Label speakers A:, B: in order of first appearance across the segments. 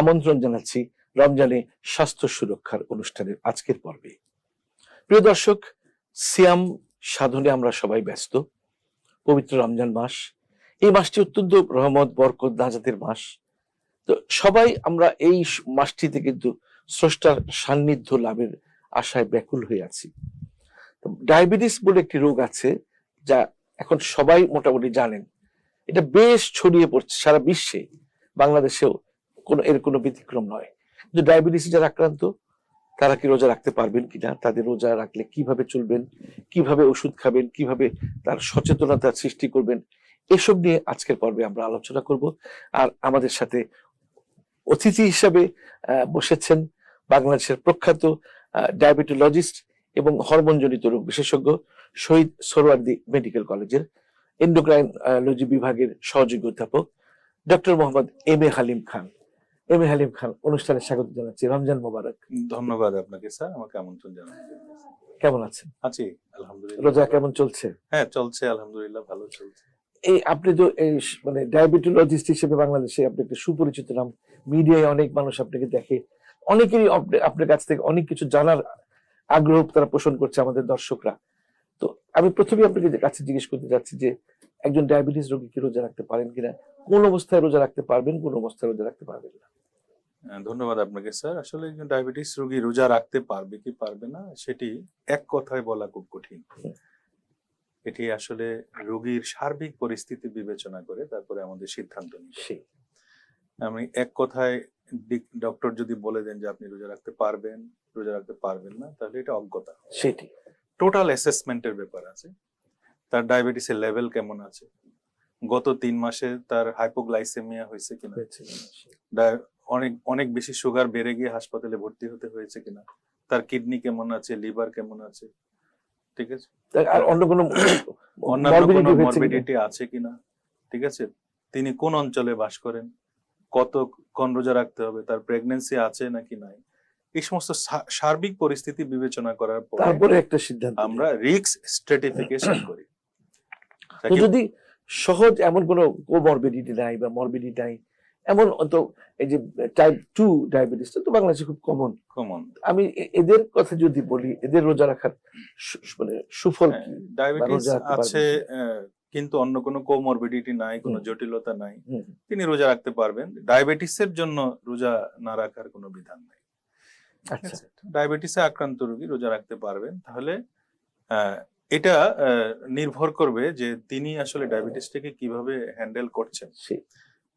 A: আমন্ত্রণ জানাচ্ছি রমজানে স্বাস্থ্য সুরক্ষার অনুষ্ঠানের আজকের পর্বে। প্রিয় দর্শক, সিয়াম সাধনে আমরা সবাই ব্যস্ত। পবিত্র রমজান মাস, এই মাসটি অত্যন্ত রহমত, বরকত, নাজাতের মাস। তো সবাই আমরা এই মাসটিতে কিন্তু স্রষ্টার সান্নিধ্য লাভের আশায় ব্যাকুল হয়ে আছি। ডায়াবেটিস বলে একটি রোগ আছে, যা এখন সবাই মোটামুটি জানেন। এটা বেশ ছড়িয়ে পড়ছে সারা বিশ্বে। বাংলাদেশেও কোনো, এর কোনো ব্যতিক্রম নয়। কিন্তু ডায়াবেটিস যারা আক্রান্ত, তারা কি রোজা রাখতে পারবেন কিনা? তাদের রোজা রাখলে কীভাবে চলবেন? কীভাবে ওষুধ খাবেন? কীভাবে তার সচেতনতা সৃষ্টি করবেন? এসব নিয়ে আজকের পর্বে আমরা আলোচনা করব। আর আমাদের সাথে অতিথি হিসাবে বসেছেন বাংলাদেশের প্রখ্যাত ডায়াবেটোলজিস্ট এবং হরমোনজনিত রোগ বিশেষজ্ঞ শহীদ সোরওয়ার্দী মেডিকেল কলেজের এন্ডোক্রাইনলজি বিভাগের সহযোগী অধ্যাপক doctor Mohammad M A Halim Khan. M A Halim Khan অনুষ্ঠানে স্বাগত জানাচ্ছি। রমজান মোবারক।
B: ধন্যবাদ আপনাকে স্যার। আমাকে আমন্ত্রণ জানানোর জন্য।
A: কেমন আছেন?
B: আছি আলহামদুলিল্লাহ।
A: রোজা কেমন চলছে?
B: হ্যাঁ চলছে আলহামদুলিল্লাহ ভালো চলছে।
A: এই আপনি তো এই মানে ডায়াবেটোলজিস্ট হিসেবে বাংলাদেশে আপনি একটা সুপরিচিত নাম মিডিয়ায় অনেক মানুষ আপনাকে দেখে। অনেকেরই আপনার কাছ থেকে অনেক কিছু জানার আগ্রহ তারা পোষণ করছে আমাদের দর্শকরা। তো আমি প্রথমে আপনাকে কাছে জিজ্ঞেস করতে চাচ্ছি যে একজন ডায়াবেটিস রোগী কি রোজা রাখতে পারেন কিনা? কোন অবস্থায় রোজা রাখতে পারবেন কোন অবস্থায় রোজা রাখতে পারবেন না?
B: ধন্যবাদ আপনাকে স্যার। আসলে একজন ডায়াবেটিস রোগী রোজা রাখতে পারবে কি পারবে না সেটি এক কথায় বলা খুব কঠিন। এটি আসলে রোগীর সার্বিক পরিস্থিতি বিবেচনা করে তারপরে আমাদের সিদ্ধান্ত নিতে
A: সেই।
B: আমি এক কথায় ডক্টর যদি বলে দেন যে আপনি রোজা রাখতে পারবেন রোজা রাখতে পারবেন না তাহলে এটা অজ্ঞতা।
A: সেটি।
B: টোটাল অ্যাসেসমেন্টের ব্যাপার আছে। তার ডায়াবেটিসের লেভেল কেমন আছে? গত তিন মাসে তার হাইপোগ্লাইসেমিয়া হয়েছে কিনা? অনেক অনেক বেশি সুগার বেড়ে গিয়ে হাসপাতালে ভর্তি হতে হয়েছে কিনা? তার কিডনি কেমন আছে? লিভার কেমন আছে? ঠিক আছে?
A: আর অন্য কোনো
B: অন্যান্য কোনো? মরবিডিটি আছে কিনা? ঠিক আছে? তিনি কোন অঞ্চলে বাস করেন? কত কোন রোজা রাখতে হবে? তার প্রেগনেন্সি আছে নাকি নাই? এই সমস্ত সার্বিক পরিস্থিতি বিবেচনা করার পর
A: তারপরে একটা সিদ্ধান্ত
B: আমরা রিক্স স্ট্রেটিফিকেশন করি।
A: তো যদি সহজ এমন কোনো কোমরবিডিটি নাই বা মরবিডিটি নাই এমন তো এই যে টাইপ টু ডায়াবেটিস তো বাংলাদেশে খুব কমন
B: কমন
A: আমি এদের কথা যদি বলি এদের রোজা রাখার মানে সুফল কি?
B: ডায়াবেটিস
A: পারবেন।
B: আছে কিন্তু অন্য কোনো কোমরবিডিটি নাই কোনো জটিলতা নাই। তিনি রোজা রাখতে পারবেন। ডায়াবেটিসের জন্য রোজা না রাখার কোনো বিধান নেই।
A: আচ্ছা।
B: ডায়াবেটিসে আক্রান্ত রোগী রোজা রাখতে পারবেন। তাহলে এটা নির্ভর করবে যে তিনি আসলে ডায়াবেটিসটাকে কীভাবে হ্যান্ডেল করছেন।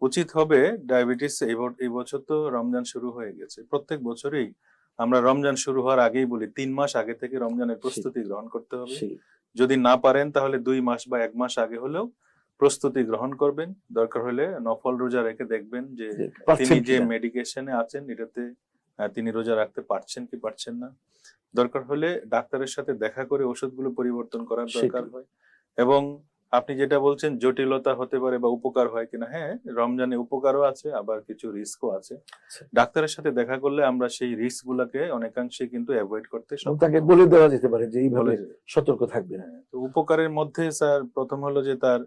B: উচিত হবে ডায়াবেটিস এই বছর তো রমজান শুরু হয়ে গেছে। প্রত্যেক বছরেই আমরা রমজান শুরু হওয়ার আগেই বলি তিন মাস আগে থেকে রমজানের প্রস্তুতি গ্রহণ করতে হবে। যদি না পারেন তাহলে দুই মাস বা এক মাস আগে হলেও প্রস্তুতি গ্রহণ করবেন। দরকার হলে নফল রোজা রেখে দেখবেন যে তিনি যে মেডিকেশনে আছেন এটাতে তিনি রোজা রাখতে পারছেন কি পারছেন না। দরকার হলে ডাক্তারের সাথে দেখা করে ওষুধগুলো পরিবর্তন করার দরকার হয়। এবং আপনি যেটা বলছেন জটিলতা হতে পারে বা উপকার হয় কিনা হ্যাঁ রমজানে উপকারও আছে আবার কিছু রিস্কও আছে।
A: আচ্ছা।
B: ডাক্তারের সাথে দেখা করলে আমরা সেই রিস্ক গুলাকে অনেকাংশে কিন্তু অ্যাভয়েড করতে
A: তাকে বলে দেওয়া যেতে পারে যে এইভাবে সতর্ক থাকবে
B: হ্যাঁ, তো উপকারের মধ্যে স্যার প্রথম হলো যে তার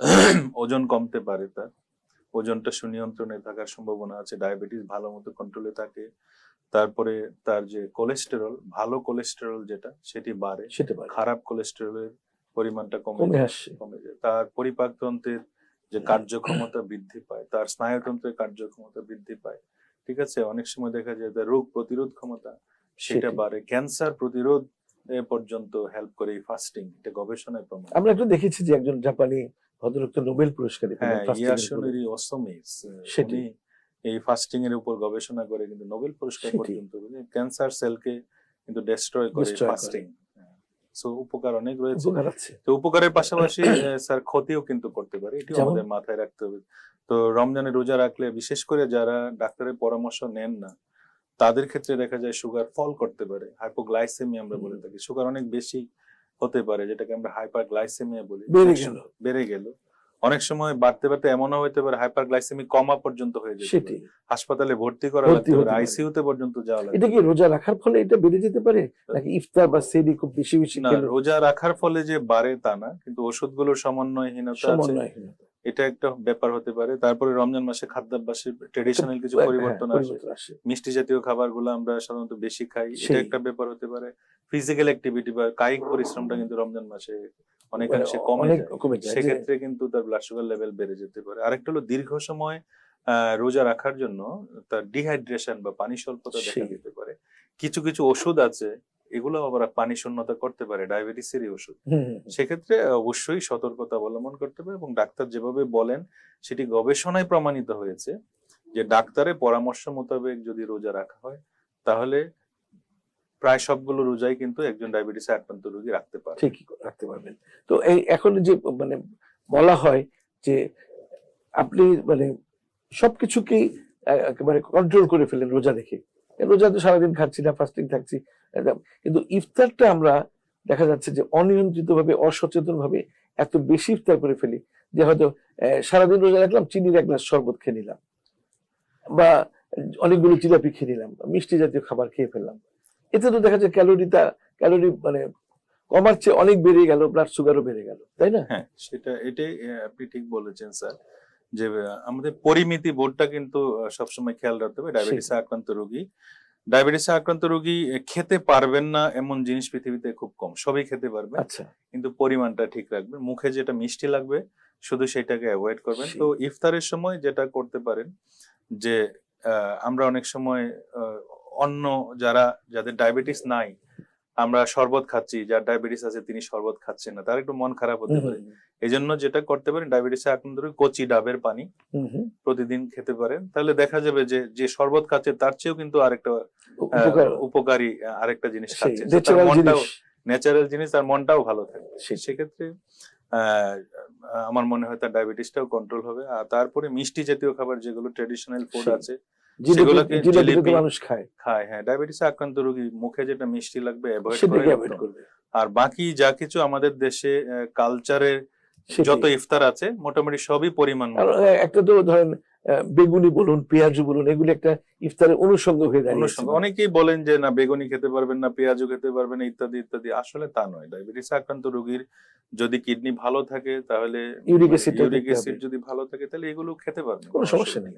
B: ওজন কমতে পারে তার। ওজনটা সুনিয়ন্ত্রণে থাকার সম্ভাবনা আছে ডায়াবেটিস ভালো মতো কন্ট্রোলে থাকে তারপরে তার যে কোলেস্টেরল ভালো কোলেস্টেরল যেটা সেটি বাড়ে।
A: সেটা
B: খারাপ কোলেস্টেরলের পরিমাণটা কমে
A: আসছে
B: কমে যায়। তার পরিপাকতন্ত্রের যে কার্যক্ষমতা বৃদ্ধি পায় তার স্নায়ুতন্ত্রের কার্যক্ষমতা বৃদ্ধি পায় ঠিক আছে? অনেক সময় দেখা যায় তার রোগ প্রতিরোধ ক্ষমতা সেটা বাড়ে। ক্যান্সার প্রতিরোধ এ পর্যন্ত হেল্প করে ফাস্টিং এটা গবেষণায় প্রমাণ
A: আমরা একটু দেখেছি যে একজন জাপানি ভদ্রলোক নোবেল পুরস্কারী
B: হ্যাঁ ইয়াসুনেরি অসমিস
A: সেটি।
B: এই ফাস্টিং এর উপর গবেষণা করে কিন্তু নোবেল পুরস্কার। পর্যন্ত ক্যান্সার সেলকে কিন্তু ডেস্ট্রয় করে ফাস্টিং সো উপকার অনেক রয়েছে। তো উপকারের পাশাপাশি স্যার ক্ষতিও কিন্তু করতে পারে। এটিও আমাদের মাথায় রাখতে হবে। তো রমজানে রোজা রাখলে বিশেষ করে যারা ডাক্তারের পরামর্শ নেন না তাদের ক্ষেত্রে দেখা যায় সুগার ফল করতে পারে। হাইপোগ্লাইসেমি আমরা বলে থাকি। সুগার অনেক বেশি হতে পারে যেটাকে আমরা হাইপার গ্লাইসেমিয়া বলি
A: বেড়ে গেল।
B: অনেক সময় বাড়তে বাড়তে এমনও হতে পারে হাইপার গ্লাইসেমি কমা পর্যন্ত হয়ে যেতে
A: সেটি
B: হাসপাতালে ভর্তি করা লাগতে পারে
A: পারে।
B: আইসিইউ তে পর্যন্ত যাওয়া লাগে
A: এটা কি রোজা রাখার ফলে এটা বেড়ে যেতে পারে? নাকি ইফতার বা সেদি খুব বেশি বেশি
B: না রোজা রাখার ফলে যে বাড়ে তা না কিন্তু ওষুধগুলোর সমন্বয়হীনতা আছে। এটা একটা ব্যাপার হতে পারে। তারপরে রমজান মাসে খাদ্যাভ্যাসে ট্রেডিশনাল কিছু
A: হ্যাঁ,
B: পরিবর্তন আসে। মিষ্টি জাতীয় খাবারগুলো আমরা সাধারণত বেশি খাই। এটা একটা ব্যাপার হতে পারে। ফিজিক্যাল অ্যাক্টিভিটি বা কায়িক পরিশ্রমটা কিন্তু রমজান মাসে অনেকাংশে কমে
A: কমে
B: সেক্ষেত্রে কিন্তু তার ব্লাড সুগার লেভেল বেড়ে যেতে পারে আরেকটা হলো দীর্ঘ সময় রোজা রাখার জন্য তার ডিহাইড্রেশন বা পানি স্বল্পতা দেখা। দিতে পারে কিছু কিছু ওষুধ আছে এগুলো আবার পানি শূন্যতা করতে পারে ডায়াবেটিসেরই ওষুধ। সেক্ষেত্রে অবশ্যই সতর্কতা অবলম্বন করতে হবে এবং ডাক্তার যেভাবে বলেন সেটি গবেষণায় প্রমাণিত হয়েছে যে ডাক্তারের পরামর্শ মোতাবেক যদি রোজা রাখা হয় তাহলে প্রায় সবগুলো রোজাই কিন্তু একজন ডায়াবেটিসে আক্রান্ত রোগী রাখতে পারে
A: ঠিকই রাখতে পারবেন। তো এই এখন যে মানে বলা হয় যে আপনি মানে সবকিছুকেই একেবারে কন্ট্রোল করে ফেলেন রোজা রেখে। রোজা তো সারাদিন খাচ্ছি না ফাস্টিং থাকছি কিন্তু ইফতারটা আমরা দেখা যাচ্ছে যে অনিয়ন্ত্রিত ভাবে অসচেতন ভাবে এত বেশি ইফতার করে ফেলি যে হয়তো সারাদিন রোজা রাখলাম, চিনির এক গ্লাস শরবত খেয়ে নিলাম বা অনেকগুলো জিলাপি খেয়ে নিলাম, মিষ্টি জাতীয় খাবার খেয়ে ফেললাম। এতে তো দেখা যায় ক্যালোরিটা ক্যালোরি মানে কমার চেয়ে অনেক বেড়ে গেল ব্লাড সুগারও বেড়ে গেল তাই না?
B: হ্যাঁ সেটা এটাই আপনি ঠিক বলেছেন স্যার যে আমাদের পরিমিতি বোর্ডটা কিন্তু সবসময় খেয়াল রাখতে হবে। ডায়াবেটিসে আক্রান্ত রোগী ডায়াবেটিসে আক্রান্ত রোগী খেতে পারবেন না এমন জিনিস পৃথিবীতে খুব কম সবই খেতে পারবে
A: আচ্ছা।
B: কিন্তু পরিমাণটা ঠিক রাখবেন মুখে যেটা মিষ্টি লাগবে শুধু সেটাকে অ্যাভয়েড করবেন। তো ইফতারের সময় যেটা করতে পারেন যে আহ, আমরা অনেক সময় অন্য যারা যাদের ডায়াবেটিস নাই আমরা শরবত খাচ্ছি যার ডায়াবেটিস আছে তিনি শরবত খাচ্ছেন না তার একটু মন খারাপ হতে পারে। এই জন্য যেটা করতে পারেন ডায়াবেটিসে আক্রান্ত কচি ডাবের পানি। প্রতিদিন খেতে পারেন। তাহলে দেখা যাবে যে যে শরবত খাচ্ছে তার চেয়েও কিন্তু আরেকটা
A: উপকারী।
B: আরেকটা জিনিস খাচ্ছে।
A: ন্যাচারাল
B: মনটাও
A: জিনিস।
B: ন্যাচারাল জিনিস তার মনটাও ভালো
A: সেই।
B: সেক্ষেত্রে আহ, আমার মনে হয় তার ডায়াবেটিসটাও কন্ট্রোল হবে। আর তারপরে মিষ্টি জাতীয় খাবার যেগুলো ট্রেডিশনাল ফুড আছে সেগুলোকে
A: মানুষ খায়।
B: খায় হ্যাঁ। ডায়াবেটিসে আক্রান্ত রোগী মুখে যেটা মিষ্টি লাগবে অ্যাভয়েড।
A: করবে।
B: আর বাকি যা কিছু আমাদের দেশে কালচারের যত ইফতার আছে মোটামুটি সবই পরিমাণ
A: একটা তো ধরেন বেগুনি বলুন পেঁয়াজু বলুন এগুলি একটা ইফতারের অনুষঙ্গ হয়ে
B: অনুষঙ্গ। অনেকেই বলেন যে না বেগুনি খেতে পারবেন না পেঁয়াজও খেতে পারবেন না ইত্যাদি ইত্যাদি। আসলে তা নয়। ডায়াবেটিস আক্রান্ত রোগীর যদি কিডনি ভালো থাকে তাহলে ইউরিক অ্যাসিড যদি ভালো থাকে তাহলে এগুলো খেতে পারবেন।
A: কোনো সমস্যা নেই।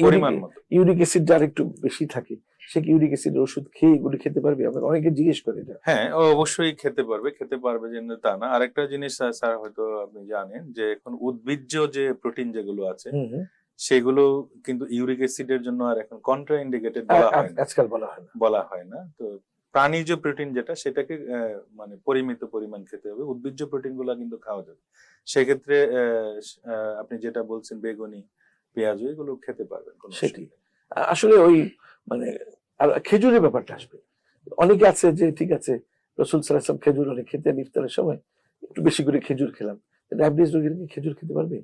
B: পরিমাণ
A: ইউরিক- অ্যাসিড যার একটু বেশি থাকে সে কি ইউরিক অ্যাসিডের ওষুধ খেয়ে এগুলি খেতে পারবে? আবার অনেকে জিজ্ঞেস করে এটা।
B: হ্যাঁ অবশ্যই খেতে পারবে খেতে পারবে যে তা না। আরেকটা জিনিস স্যার হয়তো আপনি জানেন যে এখন উদ্ভিজ্জ যে প্রোটিন যেগুলো আছে। সেগুলো কিন্তু ইউরিক অ্যাসিডের জন্য আর এখন কন্ট্রা ইন্ডিকেটেড বলা হয়
A: আজকাল বলা হয় না।
B: বলা হয় না। তো প্রাণীজ প্রোটিন যেটা সেটাকে মানে পরিমিত পরিমাণ খেতে হবে। উদ্ভিজ্জ প্রোটিনগুলা কিন্তু খাওয়া যাবে। সেক্ষেত্রে আপনি যেটা বলছেন বেগুনি পেঁয়াজ এগুলো খেতে পারবেন নেই।
A: আসলে ওই মানে আর খেজুরের ব্যাপারটা আসবে। অনেকে আছে যে ঠিক আছে রসুল সালাম খেজুর অনেক খেতেন ইফতারের সময় একটু বেশি করে খেজুর খেলাম। ডায়াবেটিস রোগীরা কি খেজুর খেতে পারবে?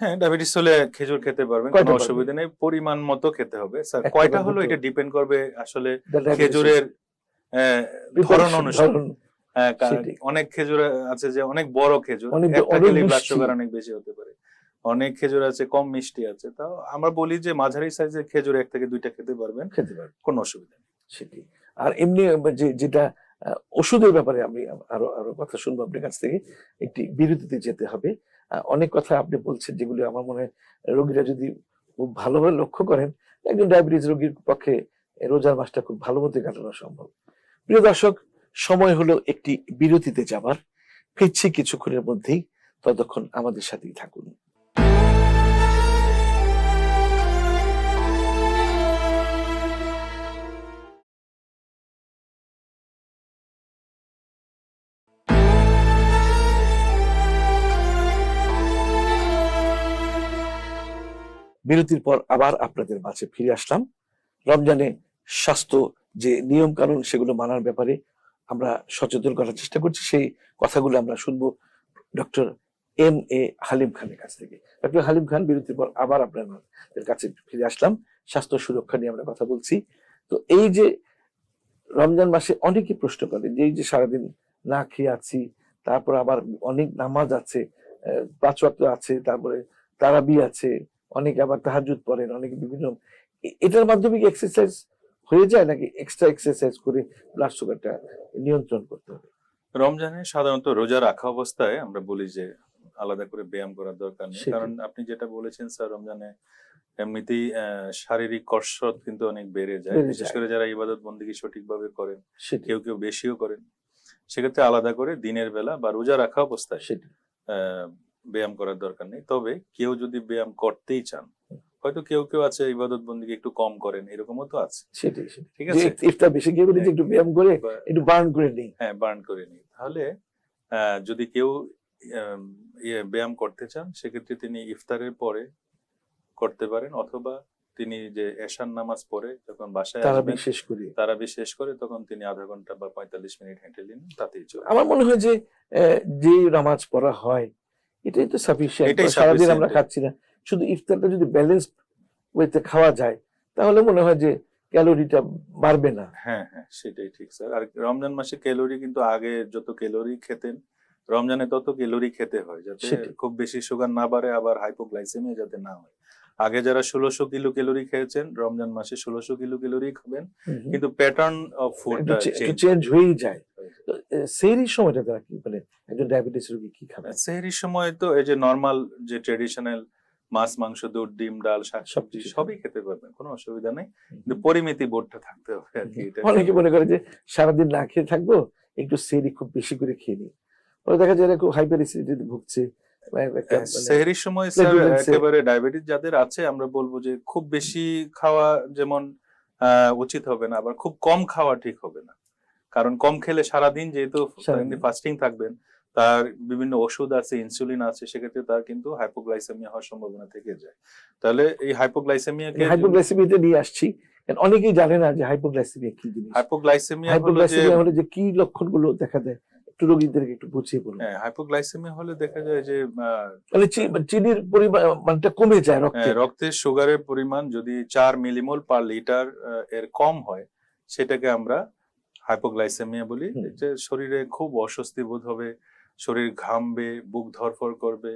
B: হ্যাঁ ডায়াবেটিস হলে খেজুর খেতে পারবেন কোনো অসুবিধা নেই পরিমাণ মতো খেতে হবে। স্যার কয়টা হলো এটা ডিপেন্ড করবে আসলে খেজুরের ধরন অনুসারে। হ্যাঁ। অনেক খেজুর আছে যে অনেক বড় খেজুর
A: অনেক
B: বেশি হতে পারে। অনেক খেজুর আছে কম মিষ্টি আছে। তাও আমরা বলি যে মাঝারি সাইজের খেজুর এক থেকে দুইটা খেতে পারবেন।
A: খেতে পারবেন।
B: কোনো অসুবিধা নেই।
A: সেটাই আর এমনি যেটা ওষুধের ব্যাপারে আমি আরও আরও কথা শুনব আপনার কাছ থেকে। একটি বিরতিতে যেতে হবে। অনেক কথা আপনি বলছেন যেগুলো আমার মনে হয় রোগীরা যদি খুব ভালোভাবে লক্ষ্য করেন একজন ডায়াবেটিস রোগীর পক্ষে রোজার মাসটা খুব ভালো মতো কাটানো সম্ভব। প্রিয় দর্শক সময় হলো একটি বিরতিতে যাবার। ফিরছি কিছুক্ষণের মধ্যেই। ততক্ষণ আমাদের সাথেই থাকুন। বিরতির পর আবার আপনাদের মাঝে ফিরে আসলাম। রমজানে স্বাস্থ্য যে নিয়ম কানুন সেগুলো মানার ব্যাপারে আমরা সচেতন করার চেষ্টা করছি, সেই কথাগুলো আমরা শুনব ডক্টর এম এ হালিম খানের কাছ থেকে। ডক্টর হালিম খান, বিরতির পর আবার আপনাদের কাছে ফিরে আসলাম। স্বাস্থ্য সুরক্ষা নিয়ে আমরা কথা বলছি। তো এই যে রমজান মাসে অনেকে প্রশ্ন করে, যে এই যে সারাদিন না খেয়ে আছি, তারপর আবার অনেক নামাজ আছে পাঁচ আছে, তারপরে তারাবি আছে অনেকে আবার তাহাজুদ পড়েন অনেকে বিভিন্ন। এটার মাধ্যমে কি এক্সারসাইজ হয়ে যায় নাকি এক্সট্রা এক্সারসাইজ করে ব্লাড সুগারটা নিয়ন্ত্রণ করতে হবে?
B: রমজানে সাধারণত রোজা রাখা অবস্থায় আমরা বলি যে আলাদা করে ব্যায়াম করার দরকার নেই। কারণ আপনি যেটা বলেছেন স্যার রমজানে এমনিতেই শারীরিক কসরত কিন্তু অনেক বেড়ে যায়। বিশেষ করে যারা ইবাদত বন্দিকে সঠিকভাবে করেন কেউ কেউ বেশিও করেন। সেক্ষেত্রে আলাদা করে দিনের বেলা বা রোজা রাখা অবস্থায় ব্যায়াম করার দরকার নেই। তবে কেউ যদি ব্যায়াম করতেই চান হয়তো কেউ কেউ আছে ইবাদত বন্দিকে একটু কম করেন এরকমও তো আছে।
A: সেটাই
B: ঠিক আছে?
A: ইফতার বেশি খেয়ে বলি একটু ব্যায়াম করে একটু বার্ন করে নিই।
B: হ্যাঁ বার্ন করে নিই। তাহলে যদি কেউ ইয়ে ব্যায়াম করতে চান সেক্ষেত্রে তিনি ইফতারের পরে করতে পারেন অথবা তিনি যে এশার নামাজ পড়ে যখন বাসায়
A: তারা
B: আসবেন
A: বিশেষ করে।
B: তারা শেষ করে তখন তিনি আধা ঘণ্টা বা পঁয়তাল্লিশ মিনিট হেঁটে নিন তাতেই চলে।
A: আমার মনে হয় যে যে নামাজ পড়া হয় এটাই তো সাফিসিয়েন্ট সারাদিন আমরা খাচ্ছি না। শুধু ইফতারটা যদি ব্যালেন্স ওয়েতে খাওয়া যায় তাহলে মনে হয় যে ক্যালোরিটা বাড়বে না।
B: হ্যাঁ হ্যাঁ সেটাই ঠিক স্যার। আর রমজান মাসে ক্যালোরি কিন্তু আগে যত ক্যালোরি খেতেন রমজানে তত ক্যালোরি খেতে হয় যাতে খুব বেশি সুগার না বাড়ে আবার হাইপোগ্লাইসেমিয়া যাতে না হয়। আগে যারা ষোলোশো কিলো ক্যালোরি খেয়েছেন রমজান মাসে ষোলোশো কিলো ক্যালোরি খাবেন কিন্তু প্যাটার্ন অফ ফুডটা চেঞ্জ
A: হয়েই যায়। সেহরির সময়টা তারা কি মানে একজন ডায়াবেটিস রোগী কি খাবে?
B: সেহরির সময় তো এই যে নর্মাল যে ট্রেডিশনাল মাছ মাংস দুধ ডিম ডাল শাকসবজি সবই খেতে পারবেন কোনো অসুবিধা নেই। কিন্তু পরিমিতি বোধটা থাকতে হবে আর কি
A: অনেকে মনে করে যে সারাদিন না খেয়ে থাকব একটু সেরি খুব বেশি করে খেয়ে নিই। পরে দেখা যায় খুব হাইপার অ্যাসিডিটি ভুগছে
B: হ্যাঁ,
A: মানে-
B: সেহরির সময় স্যার একেবারে ডায়াবেটিস যাদের আছে আমরা বলব যে খুব বেশি খাওয়া যেমন আহ, উচিত হবে না আবার খুব কম খাওয়া ঠিক হবে না। কারণ কম খেলে সারাদিন যেহেতু। ফাস্টিং থাকবেন তার বিভিন্ন ওষুধ আছে ইনসুলিন আছে সেক্ষেত্রে তার কিন্তু হাইপোগ্লাইসেমিয়া হওয়ার সম্ভাবনা থেকে যায়। তাহলে এই হাইপোগ্লাইসেমিয়াকে
A: হাইপোগ্লাইসেমিয়াতে নিয়ে আসছি অনেকেই জানে না যে হাইপোগ্লাইসেমিয়া কি জিনিস।
B: হাইপোগ্লাইসেমিয়া
A: হাইপোগ্লাইসেমিয়া হলে যে কি লক্ষণগুলো দেখা দেয়? একটু রোগীদেরকে একটু বুঝিয়ে বলুন।
B: হ্যাঁ হাইপোগ্লাইসেমিয়া হলে দেখা যায় যে
A: মানে চি- চিনির পরিমাণ মানটা কমে যায় রক্তে।
B: হ্যাঁ, রক্তে সুগারের পরিমাণ যদি চার মিলিমোল পার লিটার এর কম হয় সেটাকে আমরা হাইপোগ্লাইসেমিয়া বলি যে শরীরে খুব অস্বস্তি বোধ হবে শরীর ঘামবে বুক ধরফর করবে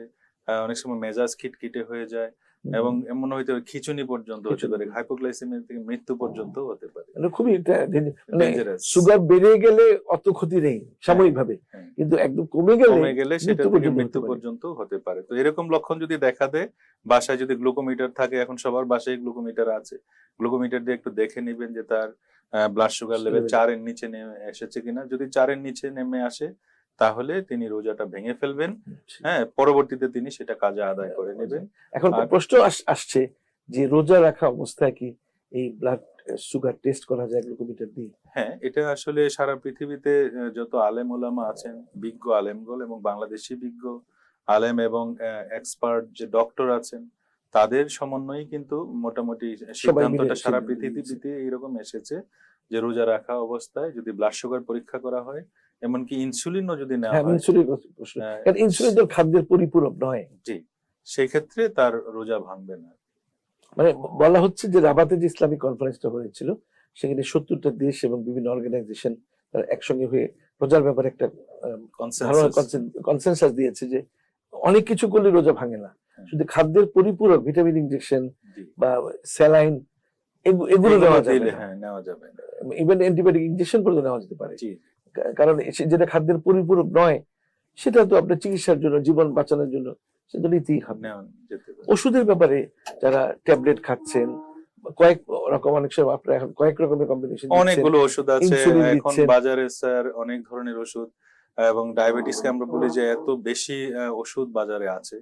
B: অনেক সময় মেজাজ খিটখিটে হয়ে যায় এবং এমন হয়তো খিচুনি পর্যন্ত হতে পারে হাইপোগ্লাইসেমিয়া থেকে মৃত্যু পর্যন্ত হতে পারে।
A: মানে খুবই danger- মানে। সুগার বেড়ে গেলে অত ক্ষতি নেই সাময়িক ভাবে
B: হ্যাঁ।
A: কিন্তু একদম কমে গেলে
B: কমে গেলে সেটা
A: মৃত্যু
B: থেকে
A: পর্যন্ত
B: মৃত্যু
A: হতে পারে।
B: পর্যন্ত হতে পারে। তো এরকম লক্ষণ যদি দেখা দেয় বাসায় যদি গ্লুকোমিটার থাকে এখন সবার বাসায় গ্লুকোমিটার আছে। গ্লুকোমিটার দিয়ে একটু দেখে নেবেন যে তার ব্লাড সুগার লেভেল চারের নিচে নেমে এসেছে কিনা যদি চারের নিচে নেমে আসে তাহলে তিনি রোজাটা ভেঙে ফেলবেন। হ্যাঁ পরবর্তীতে তিনি সেটা কাজে আদায় করে নেবেন।
A: এখন প্রশ্ন আসছে যে রোজা রাখা অবস্থায় কি এই ব্লাড সুগার টেস্ট করা যায় গ্লুকোমিটার দিয়ে?
B: হ্যাঁ এটা আসলে সারা পৃথিবীতে যত আলেম ওলামা আছেন বিজ্ঞ আলেমগল এবং বাংলাদেশি বিজ্ঞ আলেম এবং এক্সপার্ট যে ডক্টর আছেন তাদের সমন্বয়ে কিন্তু মোটামুটি সিদ্ধান্তটা সারা পৃথিবীতে এইরকম এসেছে যে রোজা রাখা অবস্থায় যদি ব্লাড সুগার পরীক্ষা করা হয় এমনকি ইনসুলিনও যদি নেওয়া
A: হ্যাঁ
B: হয়
A: ইনসুলিন ইনসুলিন তো খাদ্যের পরিপূরক নয়
B: জি সেই ক্ষেত্রে তার রোজা ভাঙবে না
A: মানে বলা হচ্ছে যে রাবাতে যে ইসলামিক কনফারেন্সটা হয়েছিল সেখানে সত্তরটা দেশ এবং বিভিন্ন অর্গানাইজেশন তারা একসঙ্গে হয়ে রোজার ব্যাপারে একটা। কনসেনসাস দিয়েছে যে অনেক কিছু করলে রোজা ভাঙে না
B: হ্যাঁ।
A: শুধু খাদ্যের পরিপূরক ভিটামিন ইনজেকশন বা স্যালাইন এগুলো নেওয়া যাবে
B: হ্যাঁ নেওয়া যাবে
A: ইভেন অ্যান্টিবায়োটিক ইনজেকশন পর্যন্ত নেওয়া যেতে পারে। কারণ যেটা খাদ্যের পরিপূরক নয় সেটা তো আপনার চিকিৎসার জন্য জীবন বাঁচানোর জন্য সেটা নিতেই হবে। ওষুধের ব্যাপারে যারা ট্যাবলেট খাচ্ছেন কয়েক রকম অনেক সময় আপনার এখন কয়েক রকমের কম্বিনেশন
B: অনেকগুলো ওষুধ আছে এখন বাজারে স্যার অনেক ধরনের ওষুধ। এবং ডায়াবেটিসকে আমরা বলি যে এত বেশি ওষুধ বাজারে আছে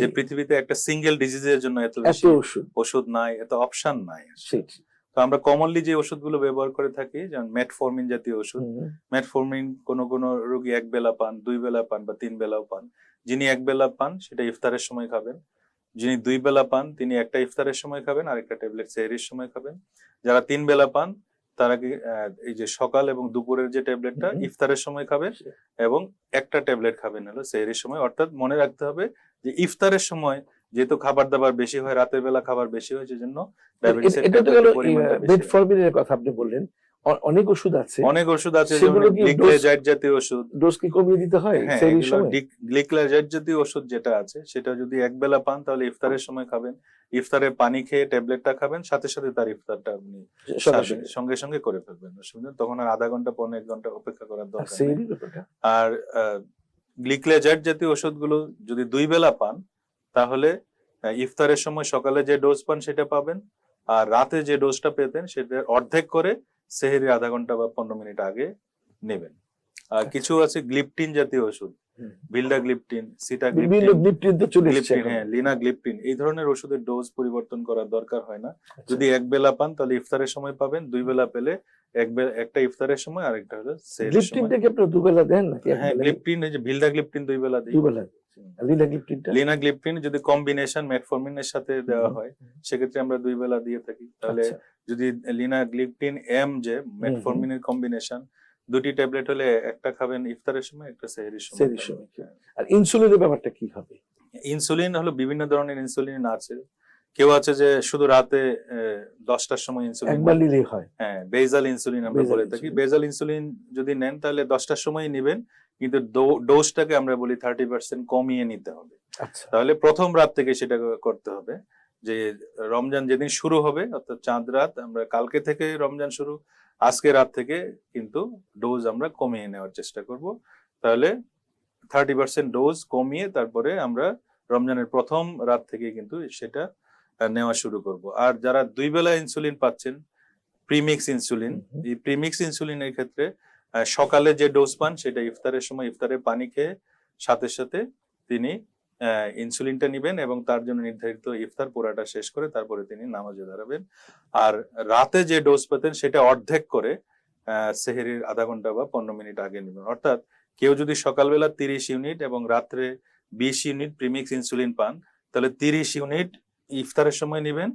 B: যে পৃথিবীতে একটা সিঙ্গেল ডিজিজের জন্য এত বেশি
A: ওষুধ।
B: নাই এত অপশন নাই। তো আমরা কমনলি যে ওষুধগুলো ব্যবহার করে থাকি যেমন মেটফর্মিন জাতীয় ওষুধ মেটফর্মিন কোন কোন রোগী এক বেলা পান দুই বেলা পান বা তিন বেলাও পান। যিনি এক বেলা পান সেটা ইফতারের সময় খাবেন। যিনি দুই বেলা পান তিনি একটা ইফতারের সময় খাবেন আর একটা ট্যাবলেট সেহরির সময় খাবেন। যারা তিন বেলা পান তারা কি আহ, এই যে সকাল এবং দুপুরের যে ট্যাবলেটটা ইফতারের সময় খাবেন এবং একটা ট্যাবলেট খাবেন হলো সেহরের সময়। অর্থাৎ মনে রাখতে হবে যে ইফতারের সময় যেহেতু খাবার দাবার বেশি হয় রাতের বেলা খাবার বেশি হয় সেজন্য ডায়াবেটিসের
A: কথা আপনি বললেন। অনেক ওষুধ আছে।
B: অনেক ওষুধ আছে যেমন জাতীয় ওষুধ।
A: ডোজ কি কমিয়ে দিতে হয়
B: হ্যাঁ
A: সেই সময়?
B: গ্লিক্লাজাইড জাতীয় ওষুধ যেটা আছে সেটা যদি এক বেলা পান তাহলে ইফতারের সময় খাবেন। ইফতারে পানি খেয়ে ট্যাবলেটটা খাবেন সাথে সাথে তার ইফতারটা আপনি সঙ্গে সঙ্গে করে ফেলবেন অসুবিধা তখন আর আধা ঘণ্টা পনেরো এক ঘণ্টা অপেক্ষা করার দরকার আর আহ, গ্লিক্লেজাইড জাতীয় ওষুধগুলো যদি দুই বেলা পান তাহলে ইফতারের সময় সকালে যে ডোজ পান সেটা পাবেন। আর রাতে যে ডোজটা পেতেন সেটা অর্ধেক করে সেহেরি আধা ঘণ্টা বা পনেরো মিনিট আগে নেবেন। আর কিছু আছে গ্লিপটিন জাতীয় ওষুধ। ভিলডা গ্লিপটিন সিটা
A: গ্লিপটিন তো চলে
B: গ্লিপটিন হ্যাঁ লিনা গ্লিপটিন এই ধরনের ওষুধের ডোজ পরিবর্তন করার দরকার হয় না।
A: আচ্ছা।
B: যদি এক বেলা পান তাহলে ইফতারের সময় পাবেন দুই বেলা পেলে এক বেলা একটা ইফতারের সময় আরেকটা হলো
A: গ্লিপটিনটা কি আপনারা দুবেলা দেন নাকি
B: হ্যাঁ গ্লিপটিন এই যে ভিলডা গ্লিপটিন দুই বেলা দিই।
A: দুবেলা। আর লিনা গ্লিপটিনটা
B: গ্লিপটিন যদি কম্বিনেশন মেটফর্মিনের সাথে দেওয়া হয় সেক্ষেত্রে আমরা দুই বেলা দিয়ে থাকি। তাহলে
A: আচ্ছা।
B: যদি লিনা গ্লিপটিন এম যে মেটফর্মিনের কম্বিনেশন দুটি ট্যাবলেট হলে একটা খাবেন ইফতারের সময় একটা সেহরির সময়।
A: সেহরির সময়। আর ইনসুলিনের ব্যাপারটা কি হবে?
B: ইনসুলিন হলো বিভিন্ন ধরনের ইনসুলিন আছে। কেউ আছে যে শুধু রাতে দশটার সময় ইনসুলিন
A: একবার নিলেই হয়।
B: হ্যাঁ বেজাল ইনসুলিন আমরা বলে থাকি। বেজাল ইনসুলিন যদি নেন তাহলে দশটার সময় নিবেন। কিন্তু ডোজটাকে আমরা বলি থার্টি পার্সেন্ট কমিয়ে নিতে হবে।
A: আচ্ছা।
B: তাহলে প্রথম রাত থেকে সেটা করতে হবে যে রমজান যেদিন শুরু হবে অর্থাৎ চাঁদ রাত আমরা কালকে থেকে রমজান শুরু আজকে রাত থেকে কিন্তু ডোজ আমরা কমিয়ে নেওয়ার চেষ্টা করব। তাহলে থার্টি পার্সেন্ট ডোজ কমিয়ে তারপরে আমরা রমজানের প্রথম রাত থেকে কিন্তু সেটা নেওয়া শুরু করব। আর যারা দুই বেলা ইনসুলিন পাচ্ছেন প্রিমিক্স ইনসুলিন এই প্রিমিক্স ইনসুলিনের ক্ষেত্রে সকালে যে ডোজ পান, সেটা ইফতারের সময় ইফতারে পানি খেয়ে সাথে সাথে তিনি ইনসুলিনটা নেবেন এবং তার জন্য নির্ধারিত ইফতার পুরাটা শেষ করে তারপরে তিনি নামাজে দাঁড়াবেন। আর রাতে যে ডোজ পেতেন, সেটা অর্ধেক করে সেহেরির আধা ঘণ্টা বা পনেরো মিনিট আগে নেবেন। অর্থাৎ কেউ যদি সকালবেলা তিরিশ ইউনিট এবং রাত্রে বিশ ইউনিট প্রিমিক্স ইনসুলিন পান, তাহলে তিরিশ ইউনিট ইফতারের সময় নেবেন।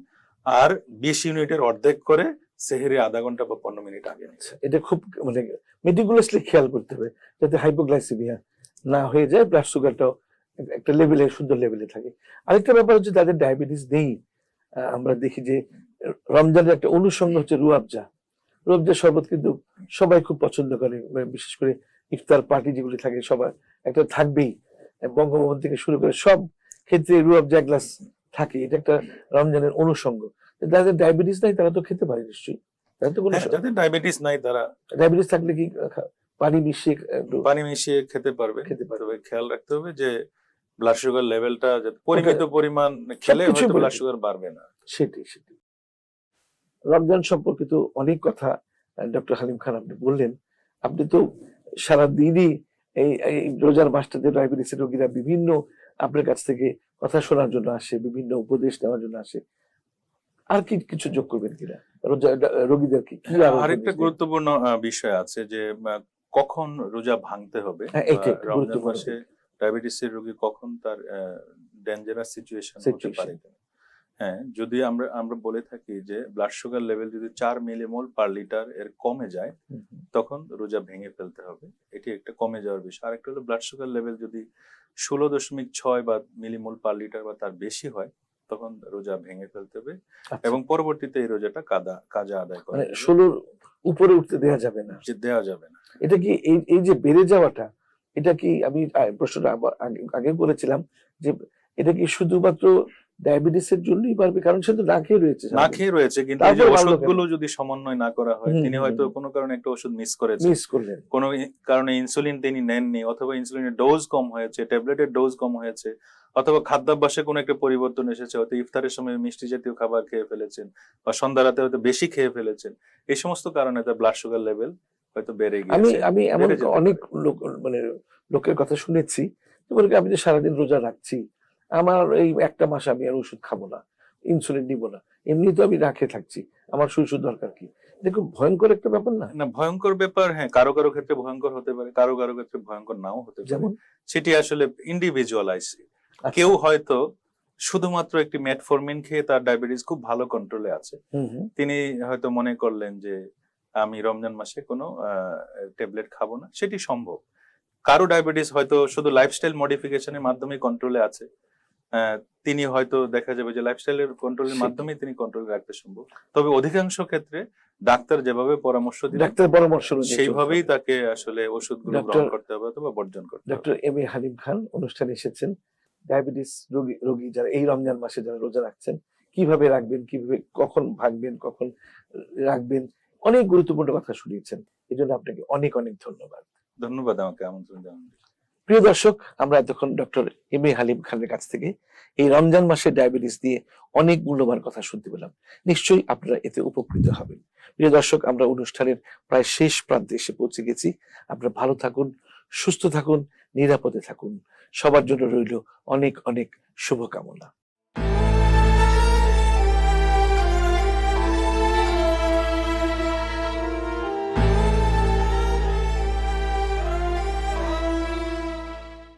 B: আর বিশ ইউনিটের অর্ধেক করে সেহেরি আধা ঘণ্টা বা পনেরো মিনিট আগে
A: এটা খুব মানে মেটিকুলাসলি খেয়াল করতে হবে যাতে হাইপোগ্লাইসিমিয়া না হয়ে যায় ব্লাড সুগারটাও একটা লেভেলে সুন্দর লেভেলে থাকে। আরেকটা ব্যাপার হচ্ছে যাদের ডায়াবেটিস নেই। আমরা দেখি যে রমজানের একটা অনুষঙ্গ হচ্ছে রুয়াবজা। রুয়াবজা শরবত কিন্তু সবাই খুব পছন্দ করে মানে বিশেষ করে ইফতার পার্টি যেগুলি থাকে, সবার একটা থাকবেই। বঙ্গভবন থেকে শুরু করে সব ক্ষেত্রে রুয়াবজা গ্লাস থাকে। এটা একটা রমজানের অনুষঙ্গ। যাদের ডায়াবেটিস নাই তারা তো খেতে পারে নিশ্চয়ই। তারা তো কোনো
B: হ্যাঁ, যাদের ডায়াবেটিস নাই তারা
A: ডায়াবেটিস থাকলে কি পানি মিশিয়ে
B: পানি মিশিয়ে খেতে পারবে।
A: খেতে পারবে।
B: খেয়াল রাখতে হবে যে ব্লাড সুগার লেভেলটা পরিমিত পরিমাণ খেলে হয়তো ব্লাড সুগার বাড়বে না।
A: সেটাই সেটাই। রমজান সম্পর্কিত অনেক কথা ডক্টর হালিম খান আপনি বললেন। আপনি তো সারা দিনই এই রোজার মাসটাতে ডায়াবেটিসের রোগীরা বিভিন্ন আপনার কাছ থেকে কথা শোনার জন্য আসে বিভিন্ন উপদেশ নেওয়ার জন্য আসে। আর কি কিছু যোগ করবেন কিনা? রোগীদের কি
B: আরেকটা গুরুত্বপূর্ণ বিষয় আছে যে কখন রোজা ভাঙতে হবে?
A: হ্যাঁ,
B: রমজান মাসে ডায়াবেটিসের রোগী কখন তার ডেঞ্জারাস সিচুয়েশন হতে পারে হ্যাঁ যদি আমরা আমরা বলে থাকি যে ব্লাড সুগার লেভেল যদি চার মিলিমোল পার লিটার এর কমে যায়। তখন রোজা ভেঙে ফেলতে হবে। এটি একটা কমে যাওয়ার বিষয়। আরেকটা হলো ব্লাড সুগার লেভেল যদি ষোলো দশমিক ছয় বা মিলিমোল পার লিটার বা তার বেশি হয় তখন রোজা ভেঙে ফেলতে হবে
A: আচ্ছা,
B: এবং পরবর্তীতে এই রোজাটা কাদা কাজা আদায় করা
A: মানে। ষোলোর উপরে উঠতে দেওয়া যাবে না।
B: যে দেওয়া যাবে না।
A: এটা কি এই এই যে বেড়ে যাওয়াটা এটা কি আমি প্রশ্নটা আগে- করেছিলাম বলেছিলাম যে এটা কি শুধুমাত্র ডায়াবেটিসের জন্যই পারবে কারণ সে তো না খেয়ে রয়েছে
B: না খেয়ে রয়েছে কিন্তু এই যে ওষুধগুলো যদি সমন্বয় না করা হয় তিনি হয়তো। কোনো কারণে একটা ওষুধ মিস করেছেন।
A: মিস করলেন।
B: কোনো কারণে ইনসুলিন তিনি নেননি অথবা ইনসুলিনের ডোজ কম হয়েছে ট্যাবলেটের ডোজ কম হয়েছে অথবা খাদ্যাভ্যাসে কোনো একটা পরিবর্তন এসেছে হয়তো ইফতারের সময় মিষ্টি জাতীয় খাবার খেয়ে ফেলেছেন বা সন্ধ্যা রাতে হয়তো বেশি খেয়ে ফেলেছেন এই সমস্ত কারণে তার ব্লাড সুগার লেভেল হয়তো বেড়ে
A: আমি
B: গিয়েছে
A: আমি এমন অনেক লোক মানে লোকের কথা শুনেছি যেমন আমি যে সারাদিন রোজা রাখছি। আমার এই একটা মাস আমি আর ওষুধ খাব না ইনসুলিন দিব না। এমনি তো আমি রাখে থাকছি আমার শুধু দরকার কি? দেখো ভয়ঙ্কর একটা ব্যাপার না।
B: না ভয়ঙ্কর ব্যাপার হ্যাঁ কারও কারও ক্ষেত্রে ভয়ঙ্কর হতে পারে কারও কারও ক্ষেত্রে ভয়ঙ্কর নাও হতে পারে।
A: যেমন?
B: সেটি আসলে ইন্ডিভিজুয়ালাইজ
A: আচ্ছা,
B: কেউ হয়তো শুধুমাত্র একটি মেটফরমিন খেয়ে তার ডায়াবেটিস খুব ভালো কন্ট্রোলে আছে। তিনি হয়তো মনে করলেন যে আমি রমজান মাসে কোনো ট্যাবলেট খাব না সেটি সম্ভব। কারও ডায়াবেটিস হয়তো শুধু লাইফস্টাইল মডিফিকেশনের মাধ্যমে কন্ট্রোলে আছে। তিনি হয়তো দেখা যাবে যে লাইফস্টাইলের কন্ট্রোলের। মাধ্যমে তিনি কন্ট্রোল রাখতে সম্ভব। তবে অধিকাংশ ক্ষেত্রে ডাক্তার যেভাবে পরামর্শ দিবেন
A: ডাক্তার পরামর্শ
B: সেইভাবেই তাকে আসলে ওষুধগুলো গ্রহণ করতে হবে অথবা বর্জন করতে হবে।
A: Doctor M A Halim Khan অনুষ্ঠানে এসেছেন। ডায়াবেটিস রোগী রোগী যারা এই রমজান মাসে যারা রোজা রাখছেন কীভাবে রাখবেন কীভাবে কখন ভাগবেন কখন রাখবেন অনেক গুরুত্বপূর্ণ কথা শুনিয়েছেন। এই জন্য আপনাকে অনেক অনেক ধন্যবাদ।
B: ধন্যবাদ আমাকে আমন্ত্রণ জানানোর।
A: প্রিয় দর্শক, আমরা এতক্ষণ ডক্টর এম এ হালিম খানের কাছ থেকে এই রমজান মাসে ডায়াবেটিস দিয়ে অনেক মূল্যবান কথা শুনতে পেলাম। নিশ্চয়ই আপনারা এতে উপকৃত হবেন। প্রিয় দর্শক, আমরা অনুষ্ঠানের প্রায় শেষ প্রান্তে এসে পৌঁছে গেছি। আপনারা ভালো থাকুন, সুস্থ থাকুন, নিরাপদে থাকুন। সবার জন্য রইল অনেক অনেক শুভকামনা।